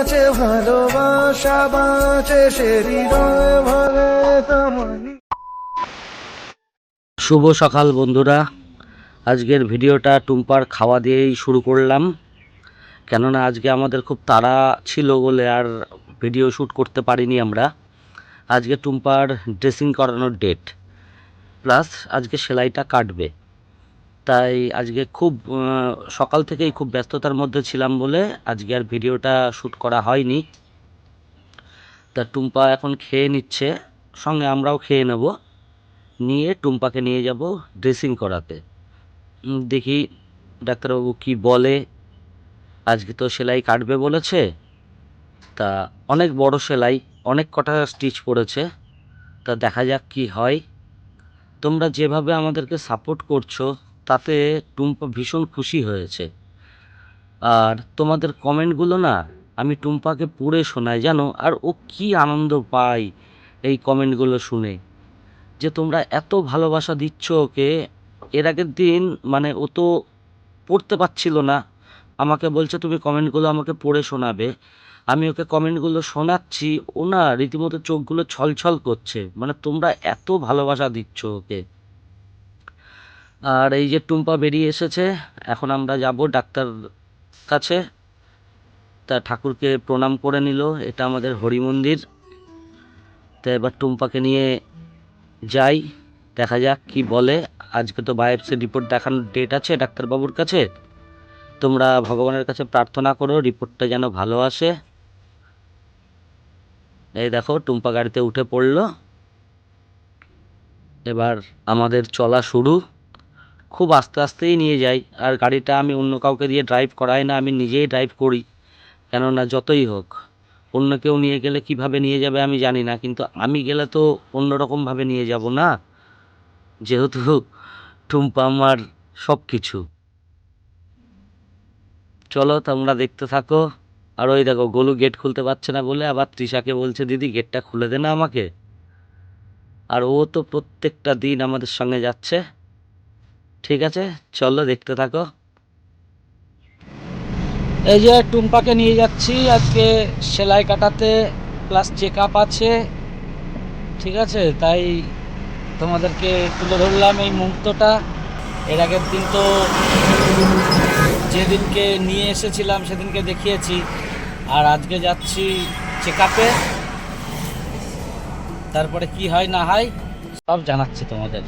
আছে ভালোবাসা, বাঁচে সে ভরে তেমনি। শুভ সকাল বন্ধুরা। আজকের ভিডিওটা টুম্পার খাওয়া দিয়েই শুরু করলাম। কেননা আজকে আমাদের খুব তাড়া ছিল বলে আর ভিডিও শ্যুট করতে পারিনি আমরা। আজকে টুম্পার ড্রেসিং করানোর ডেট। প্লাস আজকে সেলাইটা কাটবে। তাই আজকে খুব সকাল থেকেই খুব ব্যস্ততার মধ্যে ছিলাম বলে আজকে আর ভিডিওটা শ্যুট করা হয়নি। তা টুম্পা এখন খেয়ে নিচ্ছে, সঙ্গে আমরাও খেয়ে নেব। নিয়ে টুম্পাকে নিয়ে যাব ড্রেসিং করাতে। দেখি ডাক্তারবাবু কি বলে। আজকে তো সেলাই কাটবে বলেছে। তা অনেক বড় সেলাই, অনেক কটা স্টিচ পড়েছে। তা দেখা যাক কি হয়। তোমরা যেভাবে আমাদেরকে সাপোর্ট করছ তাতে টুম্পা ভীষণ খুশি হয়েছে। আর তোমাদের কমেন্টগুলো না, আমি টুম্পাকে পড়ে শোনাই, জানো? আর ও কি আনন্দ পায় এই কমেন্টগুলো শুনে। যে তোমরা এত ভালোবাসা দিচ্ছ ওকে, এর আগের দিন মানে ও তো পড়তে পারছিল না। আমাকে বলছে, তুমি কমেন্টগুলো আমাকে পড়ে শোনাবে। আমি ওকে কমেন্টগুলো শোনাচ্ছি, ও না রীতিমতো চোখগুলো ছলছল করছে। মানে তোমরা এত ভালোবাসা দিচ্ছ ওকে। আর এই যে টুম্পা বেরিয়ে এসেছে, এখন আমরা যাব ডাক্তার কাছে। তা ঠাকুরকে প্রণাম করে নিল, এটা আমাদের হরি মন্দির তা এবার টুম্পাকে নিয়ে যাই, দেখা যাক কি বলে। আজকে তো বায়োপসি রিপোর্ট দেখানোর ডেট আছে ডাক্তারবাবুর কাছে। তোমরা ভগবানের কাছে প্রার্থনা করো, রিপোর্টটা যেন ভালো আসে। এই দেখো, টুম্পা গাড়িতে উঠে পড়ল। এবার আমাদের চলা শুরু। খুব আস্তে আস্তেই নিয়ে যাই। আর গাড়িটা আমি অন্য কাউকে দিয়ে ড্রাইভ করাই না, আমি নিজেই ড্রাইভ করি। কেননা যতই হোক, অন্য কেউ নিয়ে গেলে কীভাবে নিয়ে যাবে আমি জানি না, কিন্তু আমি গেলে তো অন্যরকমভাবে নিয়ে যাব না? যেহেতু টুম্পা আমার সব কিছু চলো তোমরা দেখতে থাকো। আর ওই দেখো, গোলু গেট খুলতে পারছে না বলে আবার তৃষাকে বলছে, দিদি গেটটা খুলে দে না আমাকে। আর ও তো প্রত্যেকটা দিন আমাদের সঙ্গে যাচ্ছে। ঠিক আছে, চলো দেখতে থাকো। এই যে টুম্পাকে নিয়ে যাচ্ছি, আজকে সেলাই কাটাতে প্লাস চেক আপ আছে। ঠিক আছে, তাই তোমাদেরকে তুলে ধরলাম এই মুহূর্তটা। এর আগের দিন তো যেদিনকে নিয়ে এসেছিলাম, সেদিনকে দেখিয়েছি। আর আজকে যাচ্ছি চেক আপে তারপরে কি হয় না হয়, সব জানাচ্ছি তোমাদের।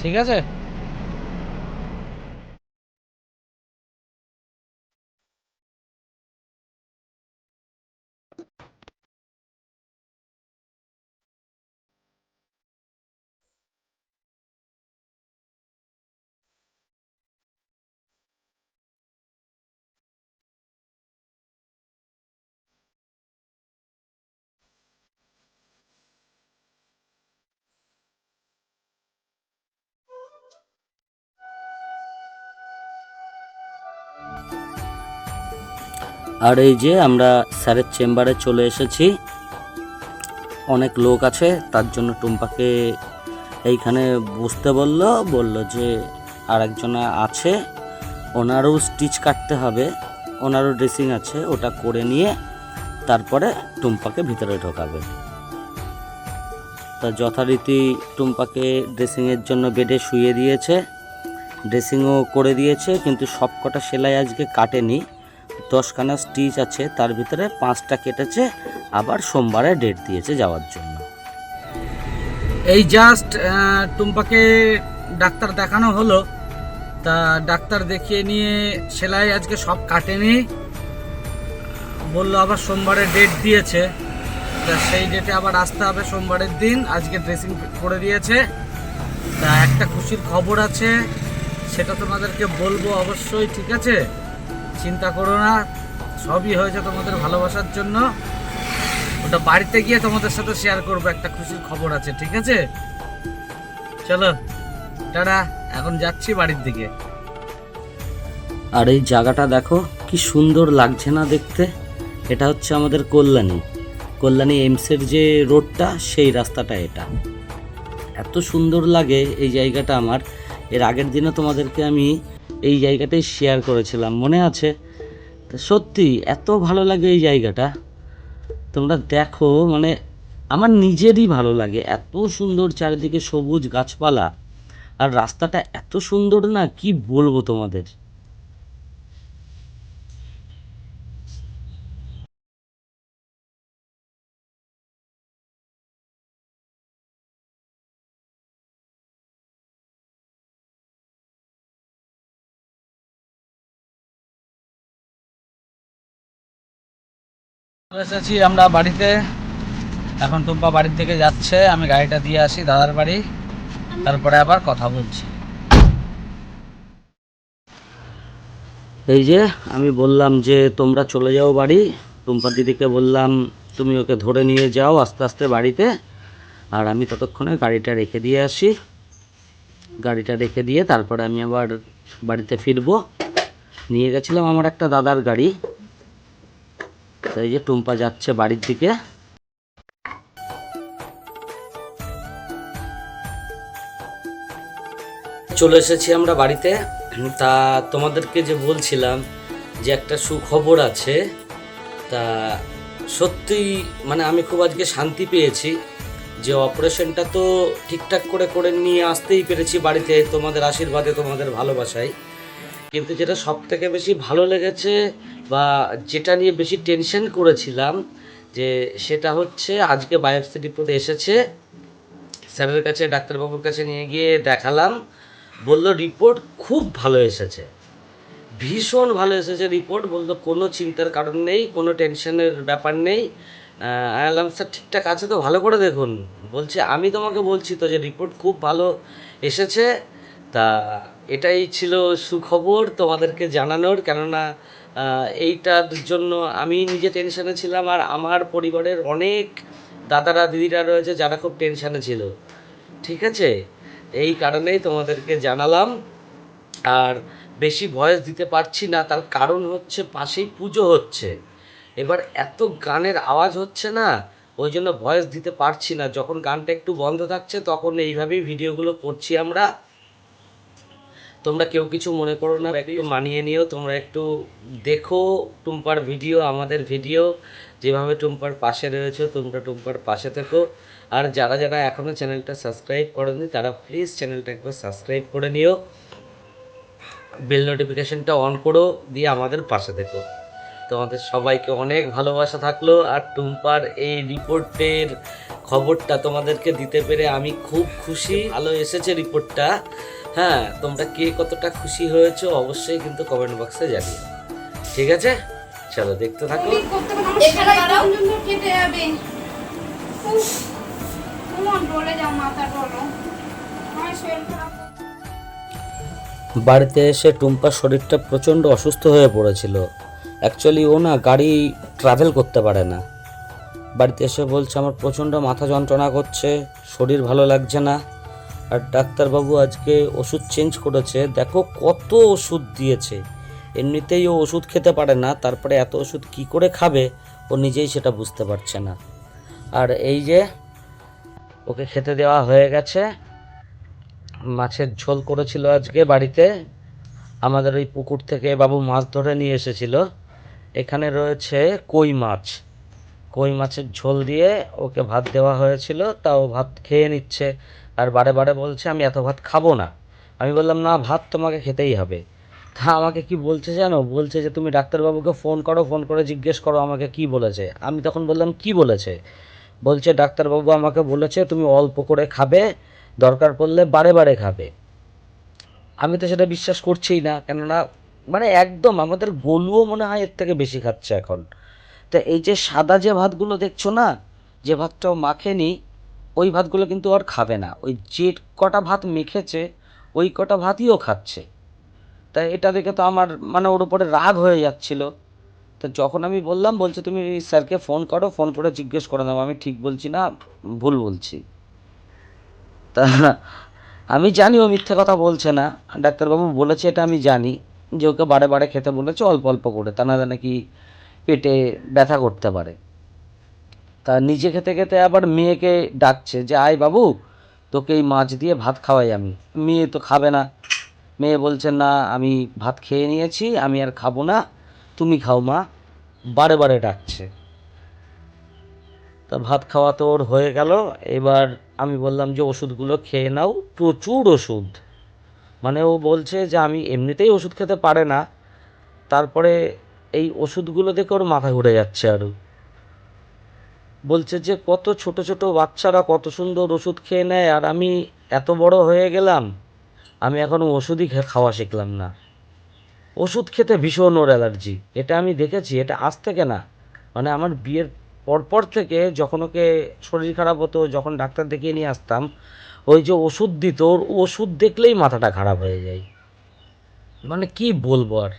ঠিক আছে? আর এই যে আমরা স্যারের চেম্বারে চলে এসেছি। অনেক লোক আছে, তার জন্য টুম্পাকে এইখানে বুঝতে বলল বলল যে আর একজনে আছে, ওনারও স্টিচ কাটতে হবে, ওনারও ড্রেসিং আছে, ওটা করে নিয়ে তারপরে টুম্পাকে ভিতরে ঢোকাবে। তা যথারীতি টুম্পাকে ড্রেসিংয়ের জন্য বেডে শুয়ে দিয়েছে, ড্রেসিংও করে দিয়েছে, কিন্তু সব কটা সেলাই আজকে কাটেনি। দশখানা স্টিচ আছে, তার ভিতরে পাঁচটা কেটেছে, আবার সোমবারে ডেট দিয়েছে যাওয়ার জন্য। এই জাস্ট টুম্পাকে ডাক্তার দেখানো হলো। তা ডাক্তার দেখিয়ে নিয়ে সেলাই আজকে সব কাটেনি। বলল আবার সোমবারে ডেট দিয়েছে। তা সেই ডেটে আবার আসতে হবে সোমবারের দিন, আজকে ড্রেসিং করে দিয়েছে। তা একটা খুশির খবর আছে, সেটা তোমাদেরকে বলব অবশ্যই, ঠিক আছে? চিন্তা করো না, সবই হয়েছে তোমাদের ভালোবাসার জন্য। ওটা বাড়িতে গিয়ে তোমাদের সাথে শেয়ার করব, একটা খুশির খবর আছে, ঠিক আছে? চলো, টাটা, এখন যাচ্ছি বাড়ির দিকে। আর এই জায়গাটা দেখো, কি সুন্দর লাগছে না দেখতে। এটা হচ্ছে আমাদের কল্যাণী। কল্যাণী এমসের যে রোডটা, সেই রাস্তাটা এটা। এত সুন্দর লাগে এই জায়গাটা আমার। এর আগের দিনে তোমাদেরকে আমি এই জায়গাটাই শেয়ার করেছিলাম। মনে আছে? সত্যি, এত ভালো লাগে এই জায়গাটা। তোমরা দেখো মানে আমার নিজেরই ভালো লাগে। এত সুন্দর চারিদিকে সবুজ গাছপালা। আর রাস্তাটা এত সুন্দর না, কি বলব তোমাদের? এসেছি আমরা বাড়িতে। এখন টুম্পা বাড়ির থেকে যাচ্ছে, আমি গাড়িটা দিয়ে আসি দাদার বাড়ি। তারপরে আবার কথা বলছি। এই যে, আমি বললাম যে তোমরা চলে যাও বাড়ি। টুম্পা দিদিকে বললাম, তুমি ওকে ধরে নিয়ে যাও আস্তে আস্তে বাড়িতে। আর আমি ততক্ষণে গাড়িটা রেখে দিয়ে আসি। গাড়িটা রেখে দিয়ে তারপরে আমি আবার বাড়িতে ফিরবো। নিয়ে গেছিলাম আমার একটা দাদার গাড়ি। তো এই যে টুম্পা যাচ্ছে বাড়ির দিকে। চলে এসেছি আমরা বাড়িতে। তা তোমাদেরকে যে বলছিলাম যে একটা সুখবর আছে, তা সত্যি মানে আমি খুব আজকে শান্তি পেয়েছি যে অপারেশনটা তো ঠিকঠাক করে করে নিয়ে আসতেই পেরেছি বাড়িতে। তোমাদের আশীর্বাদে, তোমাদের ভালোবাসায়। কিন্তু যেটা সব থেকে বেশি ভালো লেগেছে বা যেটা নিয়ে বেশি টেনশন করেছিলাম যে সেটা হচ্ছে আজকে বায়োপসি রিপোর্ট এসেছে। স্যারের কাছে, ডাক্তারবাবুর কাছে নিয়ে গিয়ে দেখালাম। বলল, রিপোর্ট খুব ভালো এসেছে। ভীষণ ভালো এসেছে রিপোর্ট। বলল, কোনো চিন্তার কারণ নেই, কোনো টেনশনের ব্যাপার নেই। আলাম স্যার, ঠিকঠাক আছে তো, ভালো করে দেখুন। বলছে, আমি তোমাকে বলছি তো যে রিপোর্ট খুব ভালো এসেছে। তা এটাই ছিল সুখবর তোমাদেরকে জানানোর। কেননা এইটার জন্য আমি নিজে টেনশনে ছিলাম আর আমার পরিবারের অনেক দাদারা, দিদিরা রয়েছে যারা খুব টেনশনে ছিল। ঠিক আছে? এই কারণেই তোমাদেরকে জানালাম। আর বেশি ভয়েস দিতে পারছি না, তার কারণ হচ্ছে পাশেই পুজো হচ্ছে। এবার এত গানের আওয়াজ হচ্ছে না, ওই জন্য ভয়েস দিতে পারছি না। যখন গানটা একটু বন্ধ থাকছে, তখন এইভাবেই ভিডিওগুলো করছি আমরা। তোমরা কেউ কিছু মনে করো না একটু মানিয়ে নিও তোমরা একটু দেখো টুম্পার ভিডিও আমাদের ভিডিও যেভাবে টুম্পার পাশে রয়েছে তোমরা টুম্পার পাশে থেকো। আর যারা যারা এখনও চ্যানেলটা সাবস্ক্রাইব করেনি তারা প্লিজ চ্যানেলটা একবার সাবস্ক্রাইব করে নিও। বেল নোটিফিকেশনটা অন করো দিয়ে আমাদের পাশে থেকো। তোমাদের সবাইকে অনেক ভালোবাসা থাকল আর টুম্পার এই রিপোর্টের খবরটা তোমাদেরকে দিতে পেরে আমি খুব খুশি। ভালো এসেছে রিপোর্টটা। হ্যাঁ তোমরা কে কতটা খুশি হয়েছো অবশ্যই কিন্তু কমেন্ট বক্সে জানিও। ঠিক আছে? চলো দেখতে থাকো। বাড়িতে এসে টুম্পার শরীরটা প্রচণ্ড অসুস্থ হয়ে পড়েছিল। অ্যাকচুয়ালি ও না গাড়ি ট্রাভেল করতে পারে না। বাড়িতে এসে বলছে আমার প্রচণ্ড মাথা যন্ত্রণা করছে শরীর ভালো লাগছে না। আর ডাক্তারবাবু আজকে ওষুধ চেঞ্জ করেছে। দেখো কত ওষুধ দিয়েছে। এমনিতেই ও ওষুধ খেতে পারে না, তারপরে এত ওষুধ কি করে খাবে, ও নিজেই সেটা বুঝতে পারছে না। আর এই যে, ওকে খেতে দেওয়া হয়ে গেছে। মাছের ঝোল করেছিল আজকে বাড়িতে। আমাদের ওই পুকুর থেকে বাবু মাছ ধরে নিয়ে এসেছিল। এখানে রয়েছে কই মাছ। কই মাছের ঝোল দিয়ে ওকে ভাত দেওয়া হয়েছিল, তাও ভাত খেয়ে নিচ্ছে। আর বারে বারে বলছে, আমি এত ভাত খাব না। আমি বললাম, না, ভাত তোমাকে খেতেই হবে। তা আমাকে কি বলছে জানো? বলছে যে, তুমি ডাক্তারবাবুকে ফোন করো, ফোন করে জিজ্ঞেস করো আমাকে কি বলেছে। আমি তখন বললাম, কি বলেছে? বলছে, ডাক্তারবাবু আমাকে বলেছে, তুমি অল্প করে খাবে, দরকার পড়লে বারে বারে খাবে। আমি তো সেটা বিশ্বাস করছিই না, কেননা মানে একদম আমাদের গলুও মনে হয় এর থেকে বেশি খাচ্ছে এখন। তা এই যে সাদা যে ভাতগুলো দেখছ না, যে ভাতটাও মাখেনি ওই ভাতগুলো কিন্তু আর খাবে না। ওই যে কটা ভাত মেখেছে, ওই কটা ভাতই ও খাচ্ছে। তা এটা দেখে তো আমার মানে ওর উপরে রাগ হয়ে যাচ্ছিল। তা যখন আমি বললাম, বলছে, তুমি স্যারকে ফোন করো, ফোন করে জিজ্ঞেস করে নাও, আমি ঠিক বলছি না, ভুল বলছি। তা আমি জানি ও মিথ্যে কথা বলছে না। ডাক্তারবাবু বলেছে, এটা আমি জানি। যে ওকে বারে বারে খেতে বলেছে, অল্প অল্প করে। তা না নাকি পেটে ব্যথা করতে পারে। তা নিজে খেতে খেতে আবার মেয়েকে ডাকছে যে, আয় বাবু, তোকে এই মাছ দিয়ে ভাত খাওয়াই আমি। মেয়ে তো খাবে না। মেয়ে বলছে, না, আমি ভাত খেয়ে নিয়েছি, আমি আর খাব না, তুমি খাও মা। বারে বারে ডাকছে। তা ভাত খাওয়া তো ওর হয়ে গেল। এবার আমি বললাম যে, ওষুধগুলো খেয়ে নাও, প্রচুর ওষুধ। মানে ও বলছে যে, আমি এমনিতেই ওষুধ খেতে পারে না, তারপরে এই ওষুধগুলো দেখে ওর মাথা ঘুরে যাচ্ছে আরও বলছে যে, কত ছোট ছোট বাচ্চারা কত সুন্দর ওষুধ খেয়ে নেয় আর আমি এত বড় হয়ে গেলাম, আমি এখনও ওষুধই খাওয়া শিখলাম না। ওষুধ খেতে ভীষণ ওর অ্যালার্জি। এটা আমি দেখেছি, এটা আজ থেকে না মানে আমার বিয়ের পরপর থেকে যখন ওকে শরীর খারাপ হতো, যখন ডাক্তার দেখিয়ে নিয়ে আসতাম, ওই যে ওষুধ দিত, ওর ওষুধ দেখলেই মাথাটা খারাপ হয়ে যায়। মানে কি বলব আর?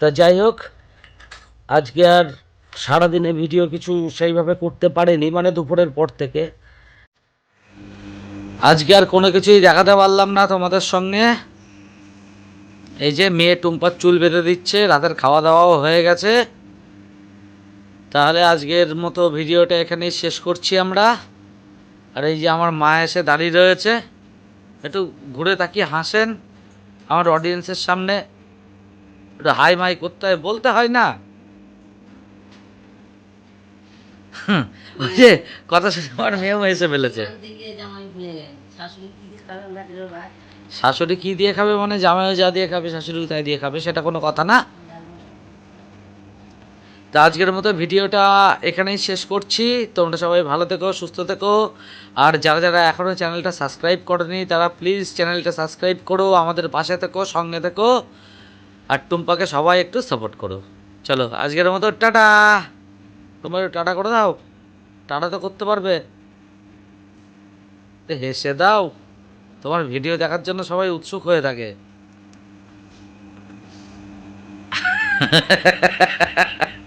তা যাই হোক, আজকে আর সারাদিনে ভিডিও কিছু সেইভাবে করতে পারেনি মানে দুপুরের পর থেকে। আজকে আর কোনো কিছুই দেখাতে পারলাম না তোমাদের সঙ্গে। এই যে মেয়ে টুম্পার চুল বেঁধে দিচ্ছে, রাতের খাওয়া দাওয়াও হয়ে গেছে। তাহলে আজকের মতো ভিডিওটা এখানেই শেষ করছি আমরা। আর এই যে আমার মা এসে দাঁড়িয়ে রয়েছে, একটু ঘুরে তাকিয়ে হাসেন। আমার অডিয়েন্সের সামনে, একটু হাই মাই করতে হয়, বলতে হয় না হুম, ওই যে কথা শুনে আমার মেয়েও এসে ফেলেছে। শাশুড়ি কি দিয়ে খাবে মানে জামাইও যা দিয়ে খাবে শাশুড়ি তাই দিয়ে খাবে সেটা কোনো কথা না। তো আজকের মতো ভিডিওটা এখানেই শেষ করছি। তোমরা সবাই ভালো থেকো সুস্থ থেকো। আর যারা যারা এখনও চ্যানেলটা সাবস্ক্রাইব করেনি তারা প্লিজ চ্যানেলটা সাবস্ক্রাইব করো আমাদের পাশে থেকো সঙ্গে থেকো। আর টুম্পাকে সবাই একটু সাপোর্ট করো। চলো আজকের মতো টাটা! তোমার টাটা করে দাও। টাটা তো করতে পারবে। হেসে দাও। তোমার ভিডিও দেখার জন্য সবাই উৎসুক হয়ে থাকে।